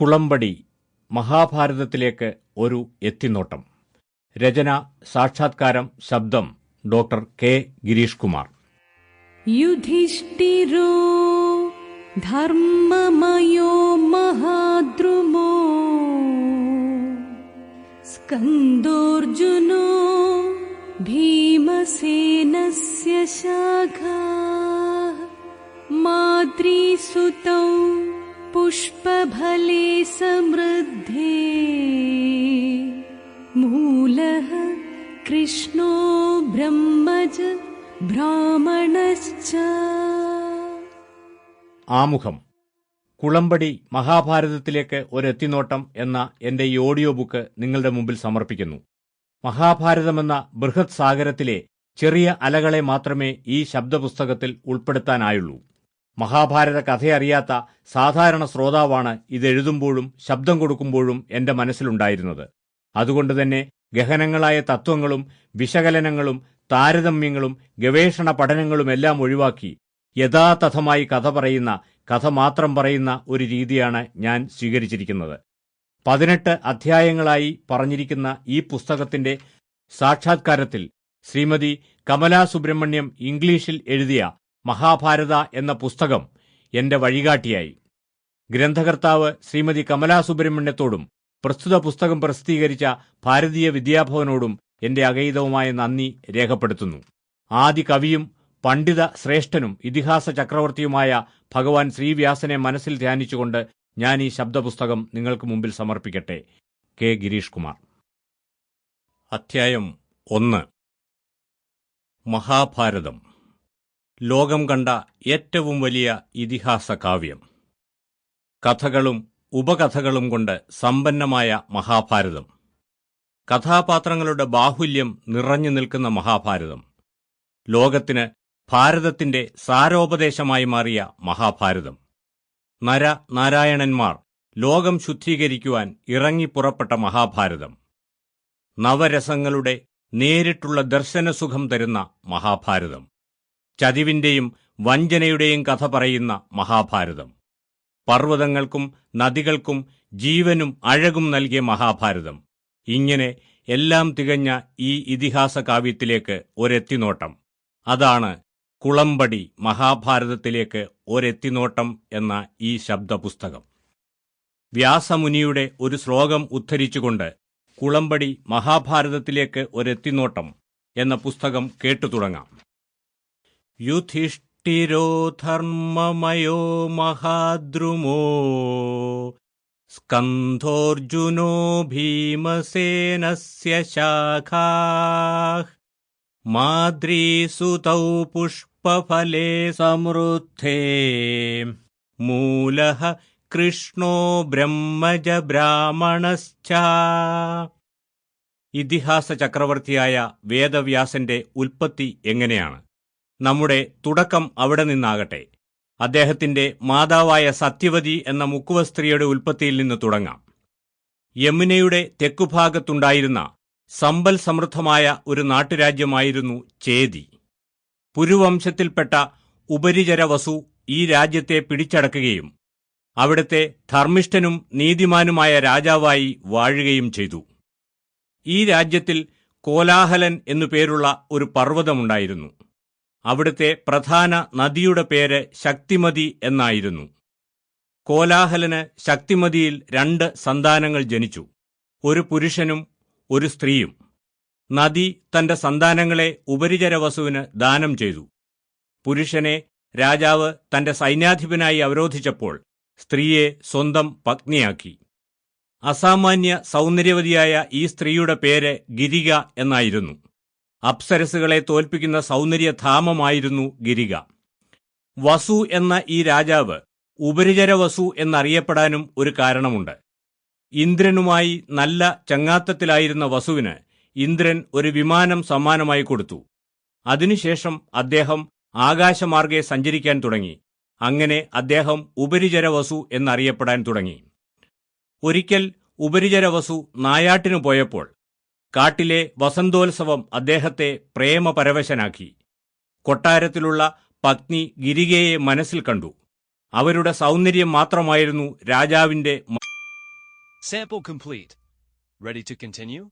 കുളമ്പടി മഹാഭാരതത്തിലേക്ക് ഒരു എത്തിനോട്ടം രചന സാക്ഷാത്കാരം ശബ്ദം ഡോക്ടർ കെ ഗിരീഷ് കുമാർ युधिष्ठिरो धर्ममयो महाद्रुमो स्कन्दोऽर्जुनो भीमसेनस्य शाखा माद्रीसुतौ पुष्पफले समृद्धे मूलः कृष्णो ब्रह्मज ब्राह्मणश्च ആമുഖം കുളമ്പടി മഹാഭാരതത്തിലേക്ക് ഒരു എത്തിനോട്ടം എന്ന എന്റെ ഈ ഓഡിയോ ബുക്ക് നിങ്ങളുടെ മുമ്പിൽ സമർപ്പിക്കുന്നു മഹാഭാരതമെന്ന ബൃഹത് സാഗരത്തിലെ ചെറിയ അലകളെ മാത്രമേ ഈ ശബ്ദപുസ്തകത്തിൽ ഉൾപ്പെടുത്താനായുള്ളൂ മഹാഭാരത കഥയറിയാത്ത സാധാരണ ശ്രോതാവാണ് ഇതെഴുതുമ്പോഴും ശബ്ദം കൊടുക്കുമ്പോഴും എന്റെ മനസ്സിലുണ്ടായിരുന്നത്. അതുകൊണ്ട് തന്നെ ഗഹനങ്ങളായ തത്വങ്ങളും വിശകലനങ്ങളും താരതമ്യങ്ങളും ഗവേഷണ പഠനങ്ങളുമെല്ലാം ഒഴിവാക്കി യഥാതഥമായി കഥ പറയുന്ന കഥ മാത്രം പറയുന്ന ഒരു രീതിയാണ് ഞാൻ സ്വീകരിച്ചിരിക്കുന്നത്. പതിനെട്ട് അധ്യായങ്ങളായി പറഞ്ഞിരിക്കുന്ന ഈ പുസ്തകത്തിന്റെ സാക്ഷാത്കാരത്തിൽ ശ്രീമതി കമലാ സുബ്രഹ്മണ്യം ഇംഗ്ലീഷിൽ എഴുതിയ മഹാഭാരത എന്ന പുസ്തകം എന്റെ വഴികാട്ടിയായി. ഗ്രന്ഥകർത്താവ് ശ്രീമതി കമലാ സുബ്രഹ്മണ്യത്തോടും പ്രസ്തുത പുസ്തകം പ്രസിദ്ധീകരിച്ച ഭാരതീയ വിദ്യാഭവനോടും എന്റെ അകൈതവുമായ നന്ദി രേഖപ്പെടുത്തുന്നു. ആദി കവിയും പണ്ഡിത ശ്രേഷ്ഠനും ഇതിഹാസ ചക്രവർത്തിയുമായ ഭഗവാൻ ശ്രീവ്യാസനെ മനസ്സിൽ ധ്യാനിച്ചുകൊണ്ട് ഞാൻ ഈ ശബ്ദപുസ്തകം നിങ്ങൾക്ക് മുമ്പിൽ സമർപ്പിക്കട്ടെ. കെ. ഗിരീഷ് കുമാർ. അധ്യായം ഒന്ന്. മഹാഭാരതം. ലോകം കണ്ട ഏറ്റവും വലിയ ഇതിഹാസ കാവ്യം കഥകളും ഉപകഥകളും കൊണ്ട് സമ്പന്നമായ മഹാഭാരതം. കഥാപാത്രങ്ങളുടെ ബാഹുല്യം നിറഞ്ഞു നിൽക്കുന്ന മഹാഭാരതം. ലോകത്തിന് ഭാരതത്തിന്റെ സാരോപദേശമായി മാറിയ മഹാഭാരതം. നര നാരായണന്മാർ ലോകം ശുദ്ധീകരിക്കുവാൻ ഇറങ്ങിപ്പുറപ്പെട്ട മഹാഭാരതം. നവരസങ്ങളുടെ നേരിട്ടുള്ള ദർശനസുഖം തരുന്ന മഹാഭാരതം. ചതിവിന്റെയും വഞ്ചനയുടെയും കഥ പറയുന്ന മഹാഭാരതം. പർവതങ്ങൾക്കും നദികൾക്കും ജീവനും അഴകും നൽകിയ മഹാഭാരതം. ഇങ്ങനെ എല്ലാം തികഞ്ഞ ഈ ഇതിഹാസ കാവ്യത്തിലേക്ക് ഒരെത്തിനോട്ടം. അതാണ് കുളമ്പടി മഹാഭാരതത്തിലേക്ക് ഒരെത്തിനോട്ടം എന്ന ഈ ശബ്ദപുസ്തകം. വ്യാസമുനിയുടെ ഒരു ശ്ലോകം ഉദ്ധരിച്ചുകൊണ്ട് കുളമ്പടി മഹാഭാരതത്തിലേക്ക് ഒരെത്തിനോട്ടം എന്ന പുസ്തകം കേട്ടു തുടങ്ങാം യുധിഷ്ഠിരോ ധർമ്മമയോ മഹാദ്രുമോ? സ്കന്ധോർജുനോ ഭീമസേനസ്യ ശാഖാ? മാദ്രീസുതൗ പുഷ്പഫലേ സമൃദ്ധേ? മൂലഃ കൃഷ്ണോ ബ്രഹ്മജ ബ്രാഹ്മണശ്ച? ഇതിഹാസ ചക്രവർത്തിയായ വേദവ്യാസന്റെ ഉൽപ്പത്തി എങ്ങനെയാണ്? നമ്മുടെ തുടക്കം അവിടെ നിന്നാകട്ടെ. അദ്ദേഹത്തിന്റെ മാതാവായ സത്യവതി എന്ന മുക്കുവ സ്ത്രീയുടെ ഉൽപ്പത്തിയിൽ നിന്ന് തുടങ്ങാം. യമുനയുടെ തെക്കുഭാഗത്തുണ്ടായിരുന്ന സമ്പൽ സമൃദ്ധമായ ഒരു നാട്ടുരാജ്യമായിരുന്നു ചേതി. പുരുവംശത്തിൽപ്പെട്ട ഉപരിചര വസു ഈ രാജ്യത്തെ പിടിച്ചടക്കുകയും അവിടുത്തെ ധർമ്മിഷ്ഠനും നീതിമാനുമായ രാജാവായി വാഴുകയും ചെയ്തു. ഈ രാജ്യത്തിൽ കോലാഹലൻ എന്നു പേരുള്ള ഒരു പർവതമുണ്ടായിരുന്നു. അവിടുത്തെ പ്രധാന നദിയുടെ പേര് ശക്തിമതി എന്നായിരുന്നു. കോലാഹലന് ശക്തിമതിയിൽ രണ്ട് സന്താനങ്ങൾ ജനിച്ചു. ഒരു പുരുഷനും ഒരു സ്ത്രീയും. നദി തന്റെ സന്താനങ്ങളെ ഉപരിചര വസുവിന് ദാനം ചെയ്തു. പുരുഷനെ രാജാവ് തന്റെ സൈന്യാധിപനായി അവരോധിച്ചപ്പോൾ സ്ത്രീയെ സ്വന്തം പത്നിയാക്കി. അസാമാന്യ സൗന്ദര്യവതിയായ ഈ സ്ത്രീയുടെ പേര് ഗിരിക എന്നായിരുന്നു. അപ്സരസുകളെ തോൽപ്പിക്കുന്ന സൗന്ദര്യധാമമായിരുന്നു ഗിരിക വസു എന്ന ഈ രാജാവ് ഉപരിചര വസു എന്നറിയപ്പെടാനും ഒരു കാരണമുണ്ട്. ഇന്ദ്രനുമായി നല്ല ചങ്ങാത്തത്തിലായിരുന്ന വസുവിന് ഇന്ദ്രൻ ഒരു വിമാനം സമ്മാനമായി കൊടുത്തു. അതിനുശേഷം അദ്ദേഹം ആകാശമാർഗെ സഞ്ചരിക്കാൻ തുടങ്ങി. അങ്ങനെ അദ്ദേഹം ഉപരിചര വസു എന്നറിയപ്പെടാൻ തുടങ്ങി. ഒരിക്കൽ ഉപരിചര വസു നായാട്ടിനു പോയപ്പോൾ കാട്ടിലെ വസന്തോത്സവം അദ്ദേഹത്തെ പ്രേമപരവശനാക്കി കൊട്ടാരത്തിലുള്ള പത്നി ഗിരികയെ മനസ്സിൽ കണ്ടു അവരുടെ സൗന്ദര്യം മാത്രമായിരുന്നു രാജാവിന്റെ Sample complete. Ready to continue?